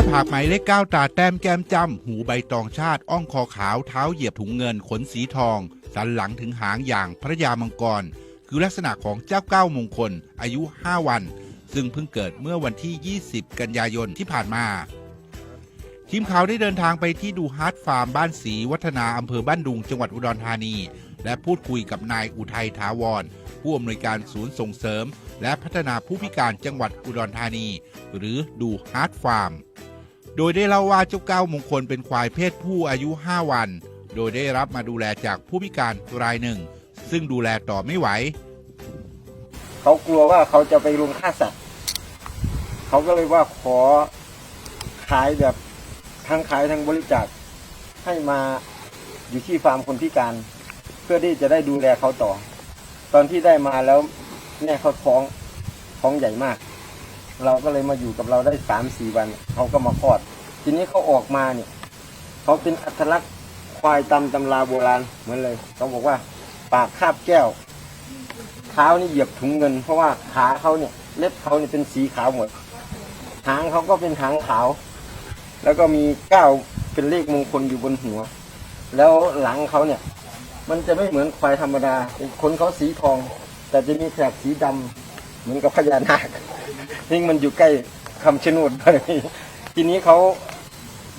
น้าผากหมายเลขเก้าตาแต้มแก้มจำหูใบตองชาติ อ่องคอขาวเท้าเหยียบถุงเงินขนสีทอง สันหลังถึงหางอย่างพระยามังกร คือลักษณะของเจ้าเก้ามงคล อายุ 5 วัน ซึ่งเพิ่งเกิดเมื่อวันที่ 20 กันยายนที่ผ่านมา ทีมข่าวได้เดินทางไปที่ดูฮาร์ดฟาร์มบ้านศรีวัฒนาอำเภอบ้านดุงจังหวัดอุดรธานี และพูดคุยกับนายอุทัยถาวรผู้อำนวยการศูนย์ส่งเสริม และพัฒนาผู้พิการจังหวัดอุดรธานี หรือดูฮาร์ดฟาร์ม โดยได้เล่าว่าเจ้าเก้ามงคลเป็นควายเพศผู้อายุ 5 วัน โดยได้รับมาดูแลจากผู้พิการรายหนึ่ง ซึ่งดูแลต่อไม่ไหว เขากลัวว่าเขาจะไปรุมฆ่าสัตว์ เขาก็เลยว่าขอขายแบบทั้งขายทั้งบริจาคให้มาอยู่ที่ฟาร์มคนพิการ เพื่อที่จะได้ดูแลเขาต่อ ตอนที่ได้มาแล้วแม่เขาท้องท้องใหญ่มาก เราก็เลยมาอยู่กับเราได้สามสี่วันเขาก็มาคลอด ทีนี้เขาออกมาเนี่ยเขาเป็นอัตลักษณ์ควายตำตำราโบราณเหมือนเลยเขาบอกว่าปากคาบแก้ว เท้านี่เหยียบถุงเงิน เพราะว่าขาเขาเนี่ยเล็บเขาเนี่ยเป็นสีขาวหมดหางเขาก็เป็นหางขาว แล้วก็มีเก้าเป็นเลขมงคลอยู่บนหัว แล้วหลังเขาเนี่ย มันจะไม่เหมือนควายธรรมดาเป็นขนเขาสีทอง แต่จะมีแถบสีดำ เหมือนกับพญานาคนี่มันอยู่ใกล้คำชะโนดทีนี้เขา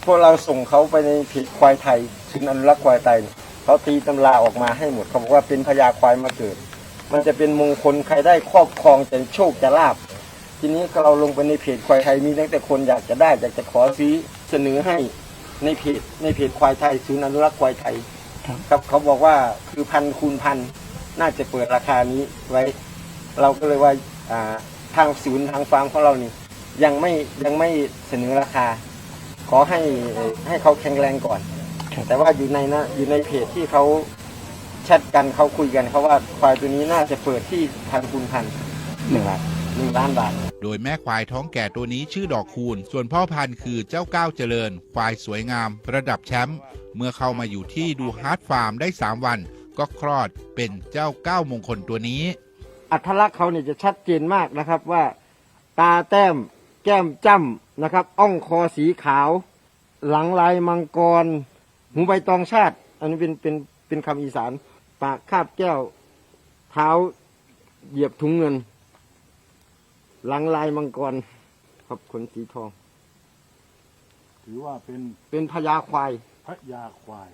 พวกเราส่งเขาไปในเพจควายไทยศูนย์อนุรักษ์ควายไทยเขาตีตำราออกมาให้หมดเขาบอกว่าเป็นพญาควายมาเกิด มันจะเป็นมงคลใครได้ครอบครองจะโชคจะลาบทีนี้เราลงไปในเพจควายไทยมีตั้งแต่คนอยากจะได้อยากจะขอซื้อเสนอให้ในเพจในเพจควายไทยศูนย์อนุรักษ์ควายไทยครับเขาบอกว่าคือพันคูณพันน่าจะเปิดราคานี้ไว้ เราก็เลยว่า ทางศูนย์ทางฟาร์มของเรานี่ยังไม่ยังไม่เสนอราคา ขอให้เอ่อให้เขาแข็งแรงก่อน แต่ว่าอยู่ในนะอยู่ในเพจที่เขาแชทกันเขาคุยกันเขาว่าควายตัวนี้น่าจะเปิดที่พันคูณพันหนึ่งล้านหนึ่งล้านบาทโดยแม่ควายท้องแก่ตัวนี้ชื่อดอกคูณ ส่วนพ่อพันธุ์คือเจ้าก้าวเจริญ ควายสวยงาม ระดับแชมป์เมื่อเข้ามาอยู่ที่ดูฮาร์ดฟาร์มได้ 3 วัน ก็คลอดเป็นเจ้าก้าวมงคลตัวนี้ อัตลักษณ์เขาเนี่ยจะชัดเจนมากนะครับว่า ตาแต้ม แก้มจ้ำนะครับ อ่องคอสีขาว หลังลายมังกร หูใบตองชาติ อันนี้เป็นเป็นเป็นคำอีสาน ปากคาบแก้ว เท้าเหยียบถุงเงิน หลังลายมังกรครับขนสีทอง ถือว่าเป็นเป็นพญาควายพระยาควาย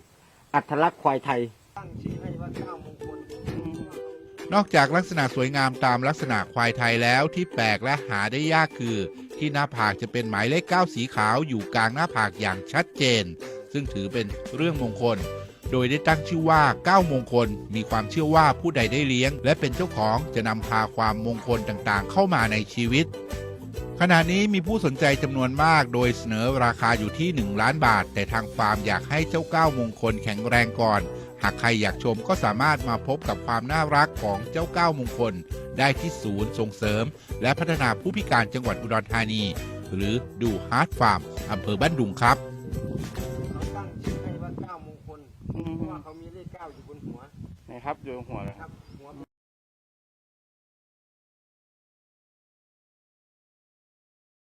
อัตลักษณ์ควายไทย ตั้งชื่อให้ว่าก้ามงคล นอกจากลักษณะสวยงามตามลักษณะควายไทยแล้วที่แปลกและหาได้ยากคือ ที่หน้าผากจะเป็นหมายเลขเก้าสีขาวอยู่กลางหน้าผากอย่างชัดเจน ซึ่งถือเป็นเรื่องมงคล โดยได้ตั้งชื่อว่าเก้ามงคล มีความเชื่อว่าผู้ใดได้เลี้ยง และเป็นเจ้าของจะนำพาความมงคลต่างๆ เข้ามาในชีวิตขณะนี้มีผู้สนใจจำนวนมากโดยเสนอราคาอยู่ที่ 1 ล้านบาท แต่ทางฟาร์มอยากให้เจ้าเก้ามงคลแข็งแรงก่อน หากใครอยากชมก็สามารถมาพบกับความน่ารักของเจ้าเก้ามงคล ได้ที่ศูนย์ส่งเสริม และพัฒนาผู้พิการจังหวัดอุดรธานี หรือดูฮาร์ดฟาร์มอำเภอบ้านดุงครับ เขาตั้งชื่อให้ว่าก้ามงคลเพราะว่าเขามีเลขเก้าอยู่บนหัวนะครับอยู่หัวเลยครับ